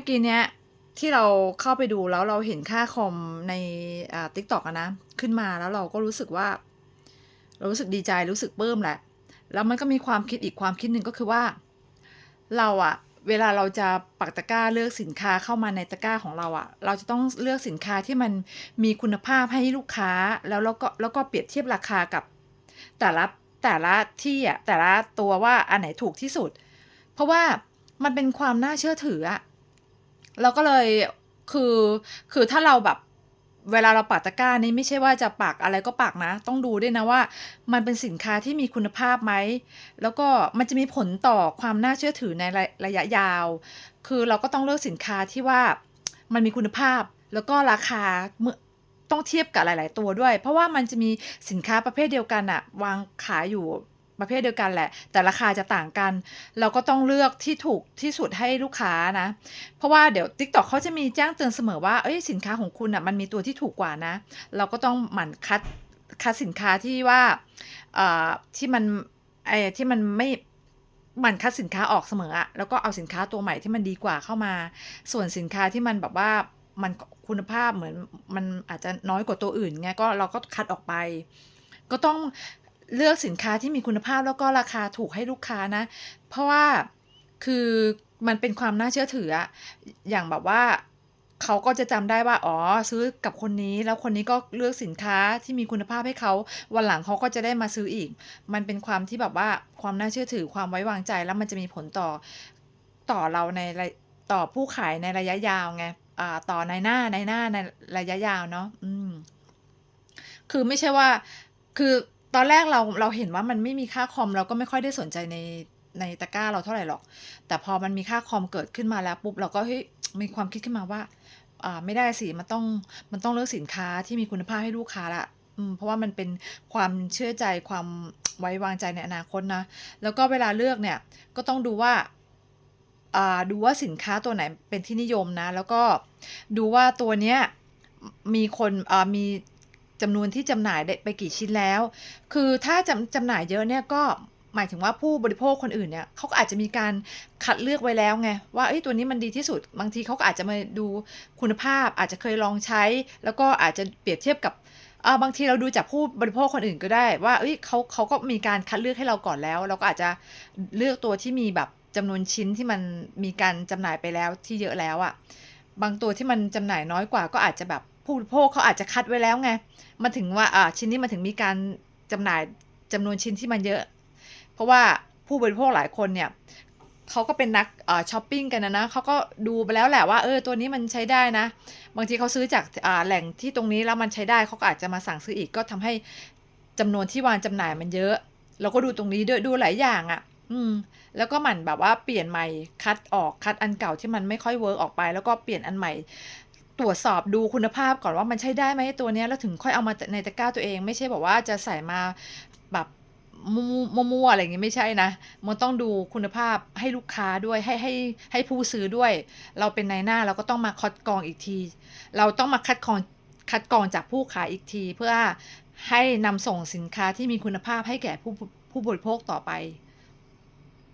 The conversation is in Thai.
มื่อกี้เนี้ยที่เราเข้าไปดูแล้วเราเห็นค่าคอมในอ่า TikTok อะนะ ขึ้นมาแล้วเราก็รู้สึกว่า เรารู้สึกดีใจรู้สึกปลื้มแหละ แล้วมันก็มีความคิดอีกความคิดหนึ่งก็คือว่า เราอะเวลาเราจะปักตะกร้าเลือกสินค้าเข้ามาในตะกร้าของเราอะเราจะต้องเลือกสินค้าที่มันมีคุณภาพให้ลูกค้าแล้วแล้วก็แล้วก็เปรียบเทียบราคากับ แต่ละแต่ละที่อะแต่ละตัวว่าอันไหนถูกที่สุด เพราะว่ามันเป็นความน่าเชื่อถืออะ เราก็เลยคือคือถ้าเราแบบเวลาเราปักตะกร้านี้ไม่ใช่ว่าจะปักอะไรก็ปักนะ ต้องดูด้วยนะว่า มันเป็นสินค้าที่มีคุณภาพไหม แล้วก็มันจะมีผลต่อความน่าเชื่อถือในระระยะยาว คือเราก็ต้องเลือกสินค้าที่ว่ามันมีคุณภาพ แล้วก็ราคาเมื่อต้องเทียบกับหลาย ๆ ตัวด้วย เพราะว่ามันจะมีสินค้าประเภทเดียวกันอะวางขายอยู่ ประเภทเดียวกันแหละ แต่ราคาจะต่างกัน เราก็ต้องเลือกที่ถูกที่สุดให้ลูกค้านะ เพราะว่าเดี๋ยว TikTok เขาจะมีแจ้งเตือนเสมอว่าเอ้ยสินค้าของคุณอะมันมีตัวที่ถูกกว่านะ เราก็ต้องหมั่นคัดคัดสินค้าที่ว่าเอ่อที่มันไอ้ที่มันไม่หมั่นคัดสินค้าออกเสมออะแล้วก็เอาสินค้าตัวใหม่ที่มันดีกว่าเข้ามา ส่วนสินค้าที่มันแบบว่ามันคุณภาพเหมือนมันอาจจะน้อยกว่าตัวอื่นไงก็เราก็คัดออกไป ก็ต้อง เลือกสินค้าที่มีคุณภาพแล้วก็ราคาถูกให้ลูกค้านะ เพราะว่าคือมันเป็นความน่าเชื่อถืออะอย่างแบบว่าเขาก็จะจำได้ว่าอ๋อซื้อกับคนนี้ แล้วคนนี้ก็เลือกสินค้าที่มีคุณภาพให้เขาวันหลังเขาก็จะได้มาซื้ออีก มันเป็นความที่แบบว่าความน่าเชื่อถือความไว้วางใจแล้วมันจะมีผลต่อต่อเราในต่อผู้ขายในระยะยาวไงอ่าต่อในหน้าในหน้าในระยะยาวเนาะอืมคือไม่ใช่ว่าคือ ตอนแรกเราเราเห็นว่ามันไม่มีค่าคอมเราก็ไม่ค่อยได้สนใจในในตะกร้าเราเท่าไหร่หรอก แต่พอมันมีค่าคอมเกิดขึ้นมาแล้วปุ๊บเราก็เฮ้ยมีความคิดขึ้นมาว่าอ่าไม่ได้สิมันต้องมันต้องเลือกสินค้าที่มีคุณภาพให้ลูกค้าล้วอืมเพราะว่ามันเป็นความเชื่อใจความไว้วางใจในอนาคตนะ แล้วก็เวลาเลือกเนี่ยก็ต้องดูว่าอ่าดูว่าสินค้าตัวไหนเป็นที่นิยมนะ แล้วก็ดูว่าตัวเนี้ยมมีคนอ่ามี จำนวนที่จำหน่ายได้ไปกี่ชิ้นแล้ว คือถ้าจำจำหน่ายเยอะเนี่ยก็หมายถึงว่าผู้บริโภคคนอื่นเนี่ยเขาก็อาจจะมีการคัดเลือกไว้แล้วไงว่าเฮ้ยตัวนี้มันดีที่สุด บางทีเขาก็อาจจะมาดูคุณภาพ อาจจะเคยลองใช้ แล้วก็อาจจะเปรียบเทียบกับอ่าบางทีเราดูจากผู้บริโภคคนอื่นก็ได้ ว่าเฮ้ยเขาเขาก็มีการคัดเลือกให้เราก่อนแล้ว เราก็อาจจะเลือกตัวที่มีแบบจำนวนชิ้นที่มันมีการจำหน่ายไปแล้วที่เยอะแล้วอะบางตัวที่มันจำหน่ายน้อยกว่าก็อาจจะแบบ ผู้บริโภคเขาอาจจะคัดไว้แล้วไงมันถึงว่าอ่าชิ้นนี้มันถึงมีการจำหน่ายจำนวนชิ้นที่มันเยอะ เพราะว่าผู้บริโภคหลายคนเนี่ยเขาก็เป็นนักอ่าช็อปปิ้งกันอะนะเขาก็ดูไปแล้วแหละว่าเออตัวนี้มันใช้ได้นะ บางทีเขาซื้อจากอ่าแหล่งที่ตรงนี้แล้วมันใช้ได้เขาก็อาจจะมาสั่งซื้ออีกก็ทำให้จำนวนที่วางจำหน่ายมันเยอะ เราก็ดูตรงนี้ด้วยดูหลายอย่างอะ อืม แล้วก็หมั่นแบบว่าเปลี่ยนใหม่คัดออกคัดอันเก่าที่มันไม่ค่อยเวิร์กออกไป แล้วก็เปลี่ยนอันใหม่ ตรวจสอบดูคุณภาพก่อนว่ามันใช้ได้ไหมตัวเนี้ยแล้วถึงค่อยเอามาในตะกร้าตัวเอง ไม่ใช่แบบว่าจะใส่มาแบบมู้มั่วๆอะไรอย่างงี้ไม่ใช่นะ มันต้องดูคุณภาพให้ลูกค้าด้วยให้ให้ให้ผู้ซื้อด้วย เราเป็นนายหน้าเราก็ต้องมาคัดกรองอีกที เราต้องมาคัดกรองคัดกรองจากผู้ขายอีกที เพื่อให้นำส่งสินค้าที่มีคุณภาพให้แก่ผู้ผู้บริโภคต่อไป